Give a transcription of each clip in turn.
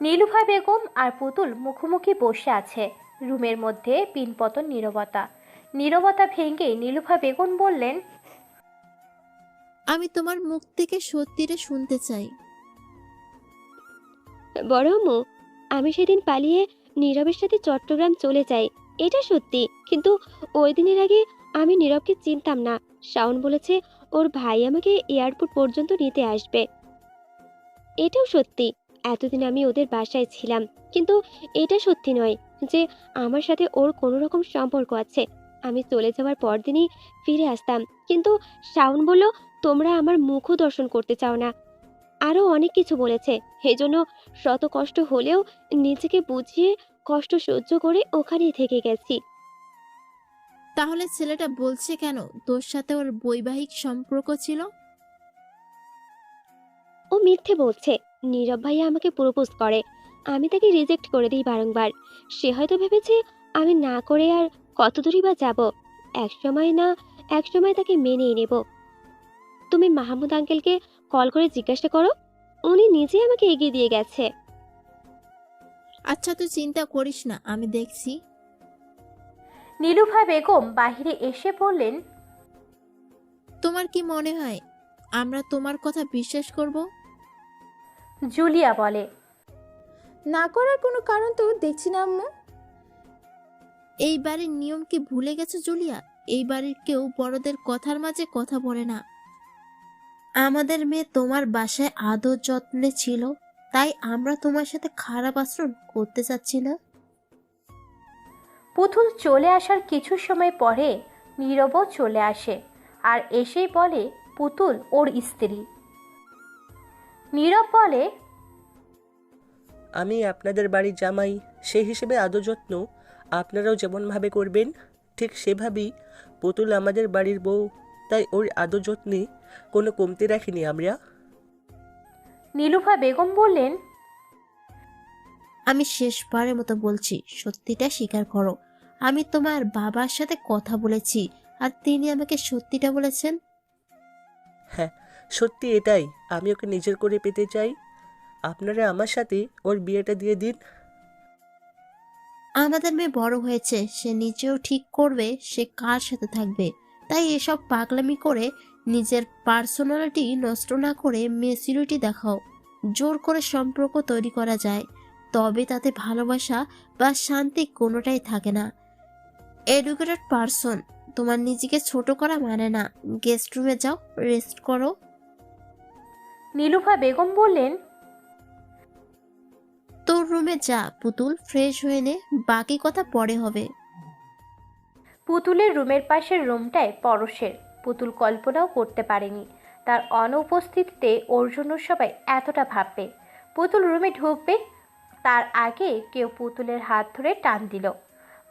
নীলুফা বেগম আর পুতুল মুখোমুখি বসে আছে। রুমের মধ্যে পিনপতন নীরবতা। নীরবতা ভেঙে নীলুফা বেগম বললেন আমি তোমার মুখ থেকে সত্যিটা শুনতে চাই। বড় আম্মু আমি সেদিন পালিয়ে নীরবের সাথে চট্টগ্রাম চলে যাই। এটা সত্যি কিন্তু ওই দিনের আগে আমি নীরবকে চিনতাম না। শাওন বলেছে ওর ভাই আমাকে এয়ারপোর্ট পর্যন্ত নিতে আসবে। এটাও সত্যি। এতদিন আমি ওদের বাসায় ছিলাম। কিন্তু এটা সত্যি নয় যে আমার সাথে ওর কোনো রকম সম্পর্ক আছে। আমি চলে যাওয়ার পরদিনই ফিরে আসতাম। কিন্তু শাওন বলল তোমরা আমার মুখও দর্শন করতে চাও না। আরও অনেক কিছু বলেছে। এজন্য শত কষ্ট হলেও নিজেকে বুঝিয়ে কষ্ট সহ্য করে ওখানেই থেকে গেছি। তাহলে ছেলেটা বলছে কেন? তোর সাথে ওর বৈবাহিক সম্পর্ক ছিল? ও মিথ্যে বলছে। নীরব ভাইয়া আমাকে প্রপোজ করে। আমি তাকে রিজেক্ট করে দিই বারংবার। সে হয়তো ভেবেছে আমি না করে আর কত দূরই বা যাব। এক সময় না এক সময় তাকে মেনেই নেব। তুমি মাহমুদ আঙ্কেলকে কল করে জিজ্ঞাসা করো। উনি নিজে আমাকে এগিয়ে দিয়ে গেছে। আচ্ছা তুই চিন্তা করিস না আমি দেখছি। নীলুফা বেগম বাহিরে এসে বললেন তোমার কি মনে হয় আমরা তোমার কথা বিশ্বাস করব? জুলিয়া বলে। না করার কোনো কারণ তো দেখছি না আম্মু। এই বাড়ির নিয়ম কি ভুলে গেছো জুলিয়া? এই বাড়ির কেউ বড়দের কথার মাঝে কথা বলে না। আমাদের মেয়ে তোমার বাসায় আদর যত্নে ছিল তাই আমরা তোমার সাথে খারাপ আচরণ করতে চাচ্ছি না পুতুল চলে আসার কিছু সময় পরে নীরবও চলে আসে আর এসেই বলে পুতুল ওর স্ত্রী। নীরব বলে আমি আপনাদের বাড়ির জামাই সেই হিসেবে আদর যত্ন আপনারাও যেমনভাবে করবেন ঠিক সেভাবেই পুতুল আমাদের বাড়ির বউ তাই ওর আদর যত্নে কোনো কমতি রাখিনি আমরা। নীলুফা বেগম বললেন আমি শেষবারের মতো বলছি সত্যিটা স্বীকার করো। আমি তোমার বাবার সাথে কথা বলেছি আর তিনি আমাকে সত্যিটা বলেছেন? হ্যাঁ সত্যি এটাই, আমি ওকে নিজের করে পেতে চাই। আপনারা আমার সাথে ওর বিয়েটা দিয়ে দিন। আমাদের মেয়ে বড় হয়েছে, সে নিজেও ঠিক করবে, সে কার সাথে থাকবে। তাই এসব পাগলামি করে নিজের পার্সোনালিটি নষ্ট না করে মেসিউরিটি দেখাও। জোর করে সম্পর্ক তৈরি করা যায়, তবে তাতে ভালোবাসা বা শান্তি কোনোটাই থাকে না। এডুকেটেড পার্সন তোমার নিজেকে ছোট করা মানে না। গেস্ট রুমে যাও রেস্ট করো। নীলুফা বেগম বললেন তোর রুমে যা পুতুল ফ্রেশ হয়ে নে বাকি কথা পরে হবে। পুতুলের রুমের পাশের রুমটায় পরশের পুতুল কল্পনাও করতে পারেনি। তার অনুপস্থিতিতে ওর জন্য সবাই এতটা ভাববে পুতুল রুমে ঢুকবে তার আগে কেউ পুতুলের হাত ধরে টান দিল।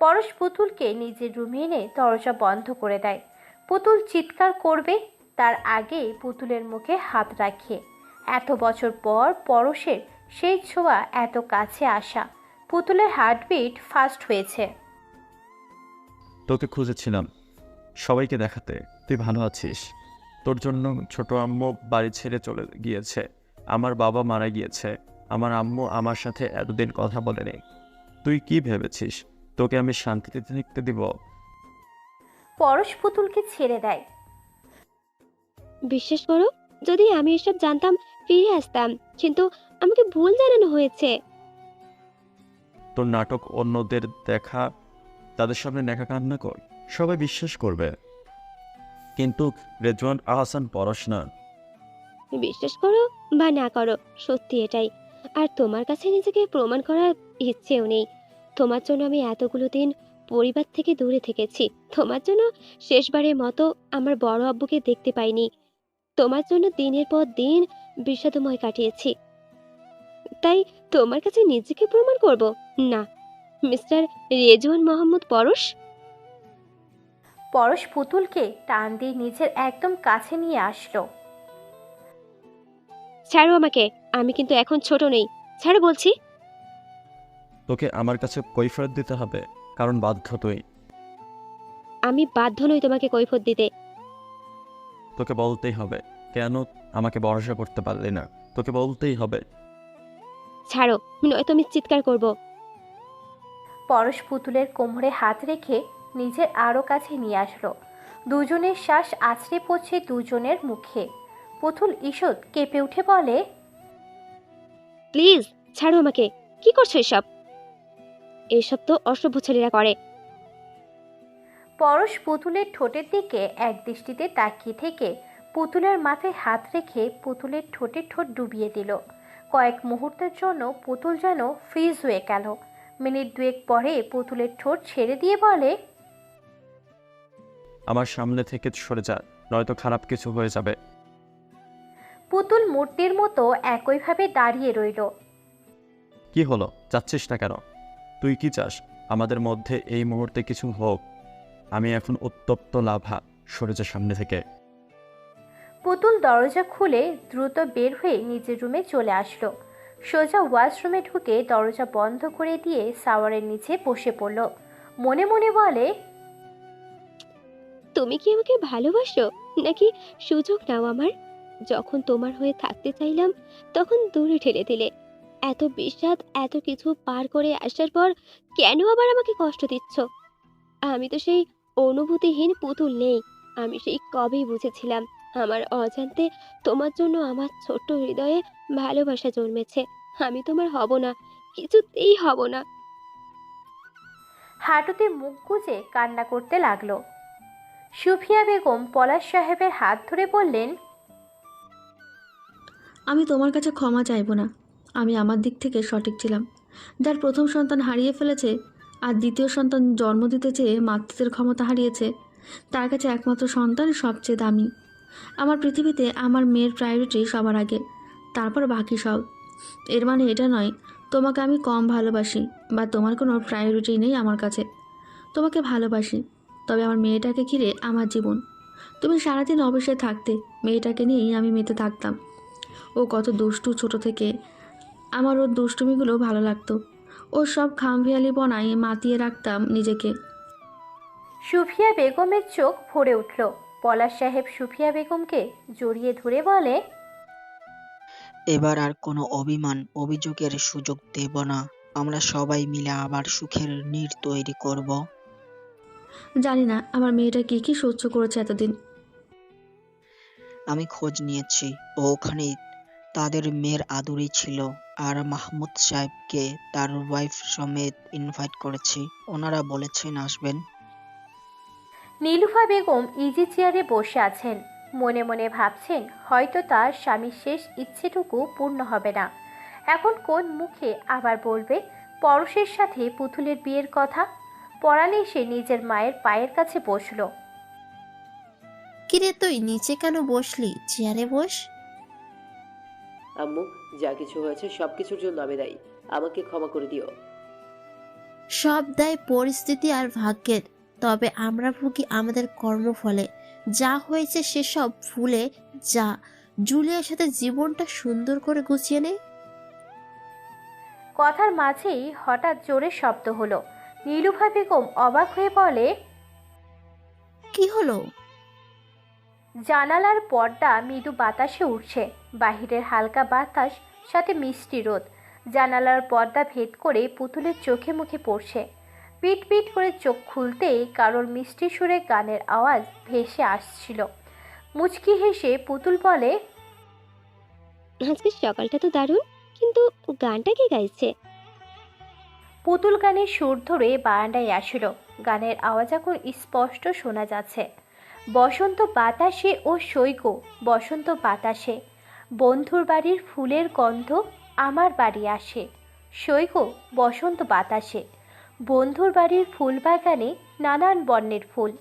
পরশ পুতুলকে নিজের রুমে এনে দরজা বন্ধ করে দেয়। পুতুল চিৎকার করবে তার আগে পুতুলের মুখে হাত রাখিয়ে এত বছর পর পরশের সেই ছোঁয়া এত কাছে আসা। পুতুলের হার্টবিট ফাস্ট হয়েছে। তোকে খুঁজেছিলাম। সবাইকে দেখাতে। তুই ভালো আছিস। তোর জন্য ছোট আম্মু বাড়ি ছেড়ে চলে গিয়েছে। আমার বাবা মারা গিয়েছে। আমার আম্মু আমার সাথে এতদিন কথা বলেনি। তুই কি ভেবেছিস? তোকে আমি শান্তিতে থাকতে দিব। পরশ পুতুলকে ছেড়ে দেয়। বিশ্বাস করো যদি আমি এসব জানতাম ফিরে আসতাম কিন্তু আমাকে ভুল জানানো হয়েছে। তোর নাটক অন্যদের দেখা তাদের সামনে নেখা কান্না কর সবাই বিশ্বাস করবে। কিন্তু রেজওয়ান আহসান পড়াশোনা বিশ্বাস করো বা না করো সত্যি এটাই। আর তোমার কাছে নিজেকে প্রমাণ করার ইচ্ছেও নেই। তোমার জন্য আমি এতগুলো দিন পরিবার থেকে দূরে থেকেছি। তোমার জন্য শেষবারের মতো আমার বড় আব্বুকে দেখতে পাইনি। তোমার জন্য দিনের পর দিন বিষাদময় কাটিয়েছি। তাই তোমার কাছে নিজেকে প্রমাণ করব? না মিস্টার রেজওয়ান মোহাম্মদ পরশ? পরশ পুতুলকে টান দিয়ে নিজের একদম কাছে নিয়ে আসলো। ছাড়ো আমাকে আমি কিন্তু এখন ছোট নেই। ছাড়ো বলছি। তোকে আমার কাছে কৈফরত দিতে হবে কারণ বাধ্য তুই। আমি বাধ্য নই তোমাকে কৈফত দিতে। তোকে বলতেই হবে কেন আমাকে ভরসা করতে পারলি না? তোকে বলতেই হবে। ছাড়ো নয়তো আমি চিৎকার করব। পরশ পুতুলের কোমরে হাত রেখে নিজের আরও কাছে নিয়ে আসলো। দুজনের শ্বাস আছড়ে পড়ছে দুজনের মুখে। পুতুল ঈষৎ কেঁপে উঠে বলে প্লিজ ছাড়ো আমাকে। কি করছ এসব? এসব তো অসভ্য ছেলেরা করে। পরশ পুতুলের ঠোঁটের দিকে এক দৃষ্টিতে তাকিয়ে থেকে পুতুলের মাথায় হাত রেখে পুতুলের ঠোঁটে ঠোঁট ডুবিয়ে দিল। কয়েক মুহূর্তের জন্য পুতুল যেন ফ্রিজ হয়ে গেল। মিনিট দুয়েক পরে পুতুলের ঠোঁট ছেড়ে দিয়ে বলে আমার সামনে থেকে সরে যা নয়তো খারাপ কিছু হয়ে যাবে। পুতুল মূর্তির মতো একইভাবে দাঁড়িয়ে রইল। কি হলো? যাচ্ছিস না কেন? তুই কি চাস? আমাদের মধ্যে এই মুহূর্তে কিছু হোক। আমি এখন উত্তপ্ত লাভা সরে যা সামনে থেকে। পুতুল দরজা খুলে দ্রুত বের হয়ে নিজের রুমে চলে আসলো। সোজা ওয়াশরুমে ঢুকে দরজা বন্ধ করে দিয়ে সাওয়ারের নিচে বসে পড়ল। মনে মনে বলে, তুমি কি আমাকে ভালোবাসো? নাকি সুযোগ নাও আমার? যখন তোমার হয়ে থাকতে চাইলাম, তখন দূরে ঠেলে দিলে। এত বিষাদ, এত কিছু পার করে আসার পর কেন আবার আমাকে কষ্ট দিচ্ছ? আমি তো সেই অনুভূতিহীন পুতুল নেই। আমি সেই কবেই বুঝেছিলাম আমার অজান্তে তোমার জন্য আমার ছোট্ট হৃদয়ে ভালোবাসা জন্মেছে। আমি তোমার হব না কিছুতেই হব না। হাঁটুতে মুখ গুজে কান্না করতে লাগল। সুফিয়া বেগম পলাশ সাহেবের হাত ধরে বললেন আমি তোমার কাছে ক্ষমা চাইব না। আমি আমার দিক থেকে সঠিক ছিলাম। যার প্রথম সন্তান হারিয়ে ফেলেছে আর দ্বিতীয় সন্তান জন্ম দিতে চেয়ে মাতৃত্বের ক্ষমতা হারিয়েছে তার কাছে একমাত্র সন্তান সবচেয়ে দামি। আমার পৃথিবীতে আমার মেয়ের প্রায়োরিটি সবার আগে, তারপর বাকি সব। এর মানে এটা নয়, তোমাকে আমি কম ভালোবাসি বা তোমার কোনো প্রায়োরিটি নেই আমার কাছে। তোমাকে ভালোবাসি, তবে আমার মেয়েটাকে ঘিরে আমার জীবন। তুমি সারাদিন অফিসে থাকতে, মেয়েটাকে নিয়েই আমি মেতে থাকতাম। ও কত দুষ্টু ছোট থেকে। আমার ওর দুষ্টুমিগুলো ভালো লাগতো। ওর সব খামখেয়ালি বনায় মাতিয়ে রাখতাম নিজেকে। সুফিয়া বেগমের চোখ ভরে উঠল। পলাশ সাহেব সুফিয়া বেগমকে জড়িয়ে ধরে বলে এবার আর কোনো অভিমান অভিযোগের সুযোগ দেব না। আমরা সবাই মিলে আবার সুখের নীড় তৈরি করব। জানি না আমার মেয়েটা কী কী সহ্য করেছে এতদিন। আমি খোঁজ নিয়েছি ও ওখানেই। তাদের মেয়ের আদুরি ছিল আর মাহমুদ সাহেবকে তার ওয়াইফ সমেত ইনভাইট করেছি। ওনারা বলেছেন আসবেন। নীলুফা বেগম ইজি চেয়ারে বসে আছেন। মনে মনে ভাবছেন হয়তো তার স্বামীর শেষ ইচ্ছেটুকু পূর্ণ হবে না। এখন কোন মুখে আবার বলবে পরশের সাথে পুতুলের বিয়ের কথা? পরাণে সে নিজের মায়ের পায়ের কাছে বসল। কিরে তুই নিচে কেন বসলি? চেয়ারে বস। আম্মু যা কিছু হয়েছে সব কিছুর জন্য আমি দায়ী। আমাকে ক্ষমা করে দিও। সব দায় পরিস্থিতি আর ভাগ্যের। তবে আমরা ভুগি আমাদের কর্মফলে। যা হয়েছে সেসব ভুলে যা। জুলিয়ার সাথে জীবনটা সুন্দর করে গুছিয়ে নে। কথার মাঝেই হঠাৎ জোরে শব্দ হলো। নীলুফা বেগম অবাক হয়ে বলে কি হলো? জানালার পর্দা মৃদু বাতাসে উঠছে বাহিরের হালকা বাতাস সাথে মিষ্টি রোদ। জানালার পর্দা ভেদ করে পুতুলের চোখে মুখে পড়ছে। পিট পিট করে চোখ খুলতেই কারোর মিষ্টি সুরে গানের আওয়াজ ভেসে আসছিল। মুচকি হেসে পুতুল বলে আজকে সকালটা তো দারুণ কিন্তু গানটা কে গাইছে? পুতুল গানের সুর ধরে বারান্দায় আসিল। গানের আওয়াজ এখন স্পষ্ট শোনা যাচ্ছে। বসন্ত বাতাসে ও সৈক বসন্ত বাতাসে বন্ধুর বাড়ির ফুলের গন্ধ আমার বাড়ি আসে। সৈক বসন্ত বাতাসে। বন্ধুর বাড়ির ফুল বাগানে নানান বর্ণের ফুল।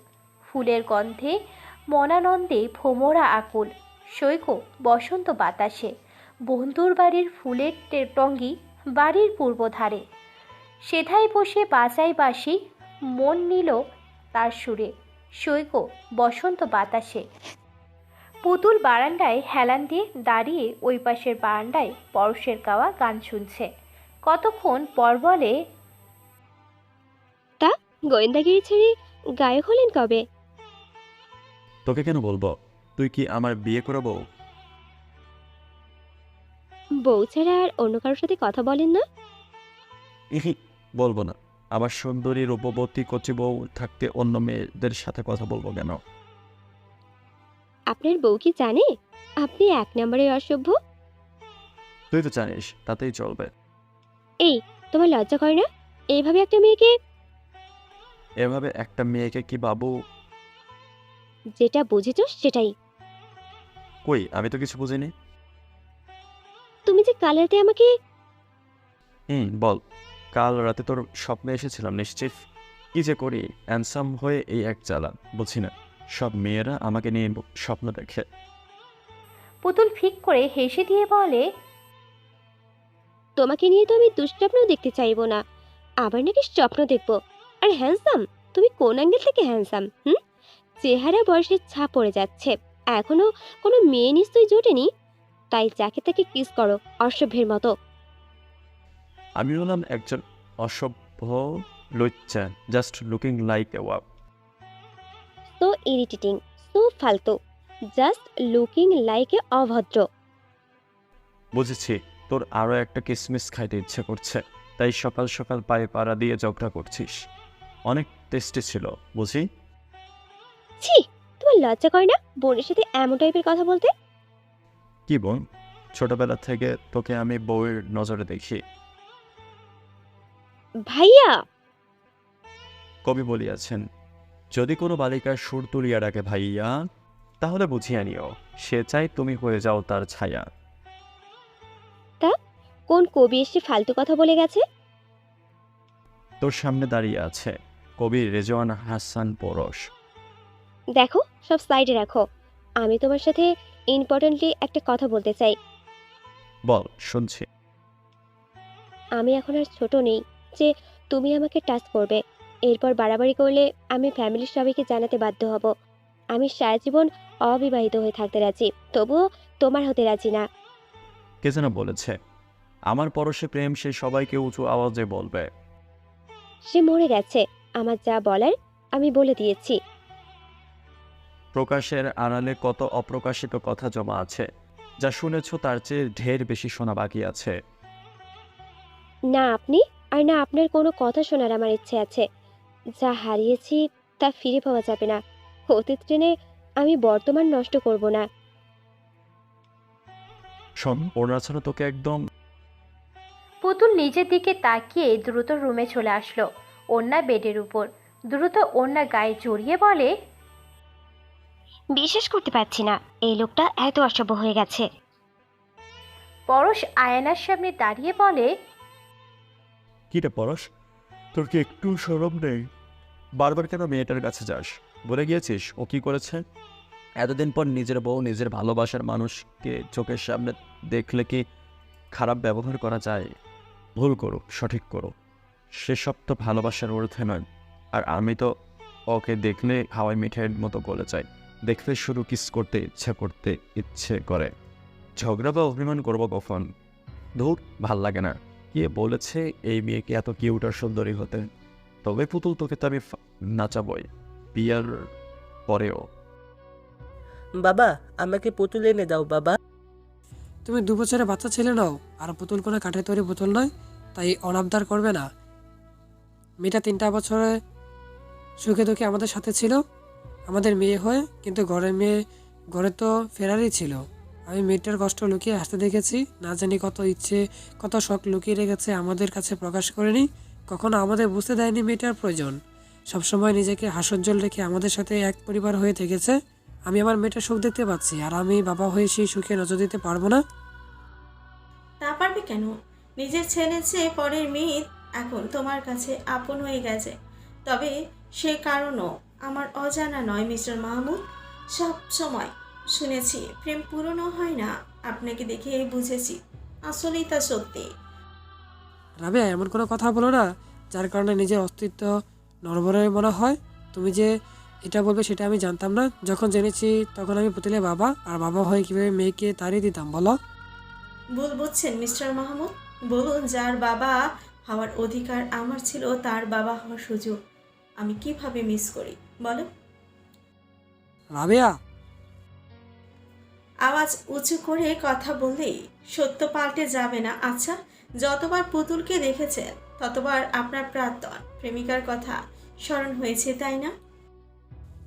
ফুলের গন্ধে মনানন্দে ভোমরা আকুল। সৈক, বসন্ত বাতাসে। বন্ধুর বাড়ির ফুলের টঙ্গি বাড়ির পূর্বধারে। সেথায় বসে বাজাই বাসি মন নিল তার সুরে। সৈক, বসন্ত বাতাসে। পুতুল বারান্দায় হেলান দিয়ে দাঁড়িয়ে ওই পাশের বারান্দায় পরশের গাওয়া গান শুনছে। কতক্ষণ পর বলে গোয়েন্দাগিরি ছেড়ে গায়ক হলেন কবে? তোকে কেন বলব? তুই কি আমার বিয়ে করাবো? বউ ছাড়া আর অন্য কারোর সাথে কথা বলেন না? ইহি বলব না। আমার সুন্দরী রূপবতী কচি বউ থাকতে অন্য মেয়েদের সাথে কথা বলব কেন? আপনার বউ কি জানে? আপনি এক নম্বরের অসভ্য? তুই তো জানিস তাতেই চলবে। এই তোমার লজ্জা করে না? এইভাবে একটা মেয়েকে এভাবে একটা মেয়েকে কি বাবু? যেটা বুঝেছ সেটাই। কই? আমি তো কিছু বুঝিনি। তুমি যে কাল রাতে আমাকে হুম বল। কাল রাতে তোর স্বপ্নে এসেছিলাম নিশ্চিত। কি যে করি অ্যানসাম হয়ে এই এক জ্বালা বুঝি না। সব মেয়েরা আমাকে নিয়ে স্বপ্ন দেখে। পুতুল ফিক করে হেসে দিয়ে বলে তোমাকে নিয়ে তো আমি দুঃস্বপ্ন দেখতে চাইব না। আবার নাকি স্বপ্ন দেখব? আর হ্যান্ডসাম তুমি কোন অ্যাঙ্গেল থেকে হ্যান্ডসাম হুম? চেহারা বয়সের ছাপ পড়ে যাচ্ছে। এখনও কোনো মেয়ে নিশ্চয়ই জোটেনি? তাই যাকে তাকে কিস করো অসভ্যের মতো। আমি হলাম একজন অসভ্য লজ্জা just looking like a whop so irritating so ফালতু জাস্ট লুকিং লাইক এ অভদ্র। বুঝেছি তোর আরও একটা কিসমিস খাইতে ইচ্ছে করছে তাই সকাল সকাল পায়ে পাড়া দিয়ে ঝগড়া করছিস। অনেক টেস্টি ছিল বুঝি? ছি তোমার লজ্জা করে না বোনের সাথে এমন টাইপের কথা বলতে? কি বোন? ছোটবেলা থেকে তোকে আমি বউয়ের নজরে দেখি। ভাইয়া! কবি বলিয়াছেন যদি কোনো বালিকার সুর তুলিয়া ডাকে ভাইয়া তাহলে বুঝিয়া নিও সে চাই তুমি হয়ে যাও তার ছায়া। তা কোন কবি এসে ফালতু কথা বলে গেছে? তোর সামনে দাঁড়িয়ে আছে। কবি রেজওয়ান হাসান পরশ। দেখো সব সাইডে রাখো। আমি তোমার সাথে ইম্পর্টেন্টলি একটা কথা বলতে চাই। বল শুনছি। আমি এখন আর ছোট নেই যে তুমি আমাকে টাচ করবে। এরপর বাড়াবাড়ি করলে আমি ফ্যামিলির সবাইকে জানাতে বাধ্য হব। আমি সারা জীবন অবিবাহিত হয়ে থাকতে রাজি তবুও তোমার হতে রাজি না। কে যেন বলেছে আমার পরশে প্রেম সে সবাইকে উঁচু আওয়াজে বলবে। সে মরে গেছে। আমার যা বলার আমি বলে দিয়েছি। প্রকাশের আড়ালে কত অপ্রকাশিত কথা জমা আছে যা শুনেছ তার চেয়ে ঢের বেশি শোনা বাকি আছে। না আপনি আর না আপনার কোনো কথা শোনার আমার ইচ্ছে আছে। যা হারিয়েছি তা ফিরে পাওয়া যাবে না। অতীত ট্রেনে আমি বর্তমান নষ্ট করব না। শোন ছাড়া তোকে একদম পুতুল নিজের দিকে তাকিয়ে দ্রুত রুমে চলে আসলো। অন্যা বেডের উপর। দ্রুত অন্যা গায়ে জড়িয়ে বলে বিশ্বাস করতে পারছি না এই লোকটা এত অসভ্য হয়ে গেছে। পরশ আয়নার সামনে দাঁড়িয়ে বলে কি রে পরশ তোর কি একটু সরম নেই? বারবার কেন মেয়েটার কাছে যাস? বলে গিয়েছিস ও কি করেছে? এতদিন পর নিজের বউ নিজের ভালোবাসার মানুষকে চোখের সামনে দেখলে কি খারাপ ব্যবহার করা যায়? ভুল করো সঠিক করো সেসব তো ভালোবাসার ঊর্ধ্বে নয়। আর আমি তো ওকে দেখলে হাওয়াই মিঠাইয়ের মতো গলে যায় দেখলে শুরু কিস করতে ইচ্ছে করতে ইচ্ছে করে। ঝগড়া বা অভিমান করব কখন? ধূর ভালো লাগে না। কে বলেছে এই মেয়েকে এত কিউট আর সুন্দরী হতে? তবে পুতুল তোকে তো আমি নাচাবই। বিয়ার পরেও। বাবা আমাকে পুতুল এনে দাও বাবা। তুমি দু বছরের বাচ্চা ছেলে নাও। আর পুতুল কোনো কাঠের তৈরি পুতুল নয় তাই অনাবদার করবে না। মেয়েটা তিনটা বছরে সুখে দুঃখে আমাদের সাথে ছিল, আমাদের মেয়ে হয়ে, কিন্তু ঘরের মেয়ে, ঘরে তো ফেরারই ছিল। আমি মেয়েটার কষ্ট লুকিয়ে হাসতে দেখেছি, না জানি কত ইচ্ছে, কত শখ লুকিয়ে রেখেছে, আমাদের কাছে প্রকাশ করেনি, কখনো আমাদের বুঝতে দেয়নি মেয়েটার প্রয়োজন। সবসময় নিজেকে হাসজ্জ্বল রেখে আমাদের সাথে এক পরিবার হয়ে থেকেছে। আমি আমার মেয়েটার সুখ দেখতে পাচ্ছি, আর আমি বাবা হয়ে সেই সুখে নজর দিতে পারব না। তা পারবে কেন? নিজের ছেলে চেয়ে পরের মেয়ে এখন তোমার কাছে আপন হয়ে গেছে। তবে সে কারণও আমার অজানা নয় মিস্টার মাহমুদ। সব সময় শুনেছি প্রেম পুরনো হয় না আপনাকে দেখে বুঝেছি। আসলেই তা সত্যি। রাবেয়া এমন কোনো কথা বলো না যার কারণে নিজের অস্তিত্ব নরবরে মনে হয়। তুমি যে এটা বলবে সেটা আমি জানতাম না। যখন জেনেছি তখন আমি পুতুলের বাবা আর বাবা হয়ে কীভাবে মেয়েকে তাড়িয়ে দিতাম বলো। ভুল বুঝছেন মিস্টার মাহমুদ। বলুন যার বাবা হওয়ার অধিকার আমার ছিল তার বাবা হওয়ার সুযোগ। আমি কীভাবে মিস করি বলো? রাবেয়া! আওয়াজ উঁচু করে কথা বললেই সত্য পাল্টে যাবে না। আচ্ছা যতবার পুতুলকে দেখেছেন ততবার আপনার প্রাক্তন প্রেমিকার কথা স্মরণ হয়েছে তাই না?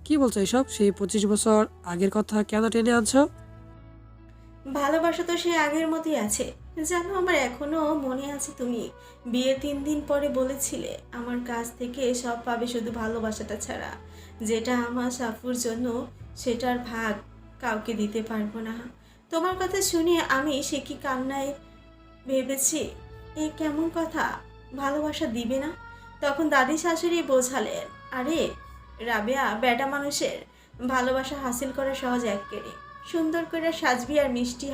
কি বলছো এসব? সেই পঁচিশ বছর আগের কথা কেন টেনে আনছো? ভালোবাসা তো সে আগের মতোই আছে। জানো, আমার এখনও মনে আছে তুমি বিয়ে তিন দিন পরে বলেছিলে আমার কাছ থেকে সব পাবে শুধু ভালোবাসাটা ছাড়া। যেটা আমার সাফুর জন্য সেটার ভাগ কাউকে দিতে পারব না। তোমার কথা শুনে আমি সে কি কান্নায় ভেবেছি? এ কেমন কথা? ভালোবাসা দিবে না? তখন দাদি শাশুড়ি বোঝালেন, আরে, রাবেয়া বেটা মানুষের ভালোবাসা হাসিল করা সহজ একেবারে। সুন্দর করে সাজবি আর মিষ্টি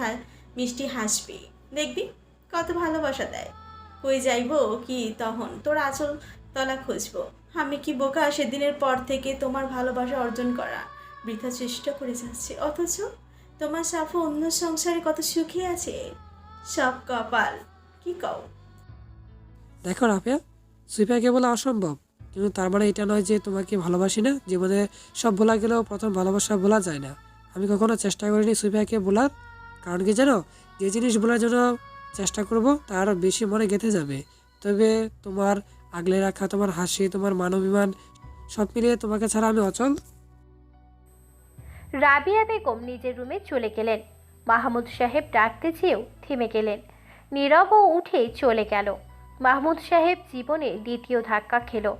মিষ্টি হাসবি। দেখবি, কত ভালোবাসা দেয়। কই যাইবো কি তখন? তোর আচল তলা খুঁজবো। আমি কি বোকা সেদিনের পর থেকে তোমার ভালোবাসা অর্জন করা? বৃথা চেষ্টা করে যাচ্ছে। অথচ তোমার সাফু অন্য সংসারে কত সুখী আছে? সব কপাল, কি কও? দেখো রাফিয়া সুইপাকে বলা অসম্ভব। কিন্তু তার মানে এটা নয় যে তোমাকে ভালোবাসি না? জীবনে সব ভোলা গেলেও প্রথম ভালোবাসা ভোলা যায় না। আমি কখনো চেষ্টা করিনি সুইপাকে বলার কারণ কি জানো? যে জিনিস বলার জন্য চেষ্টা করব তার বেশি মনে গেঁথে যাবে। তবে তোমার আগলে রাখা, তোমার হাসি, তোমার মানবিমান সব মিলিয়ে তোমাকে ছাড়া আমি অচল। রাবিয়া বেগম নিজের রুমে চলে গেলেন। মাহমুদ সাহেব ডাকতে চেয়েও থেমে গেলেন। নীরবও উঠে চলে গেল। মাহমুদ সাহেব জীবনে দ্বিতীয় ধাক্কা খেল।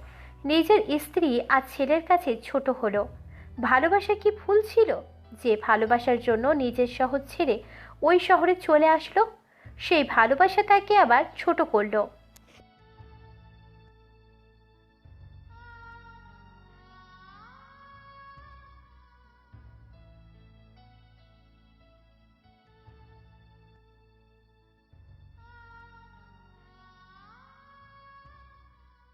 নিজের স্ত্রী আর ছেলের কাছে ছোট হলো। ভালোবাসা কি ভুল ছিল? যে ভালোবাসার জন্য নিজের শহর ছেড়ে ওই শহরে চলে আসলো। সেই ভালোবাসা তাকে আবার ছোট করল।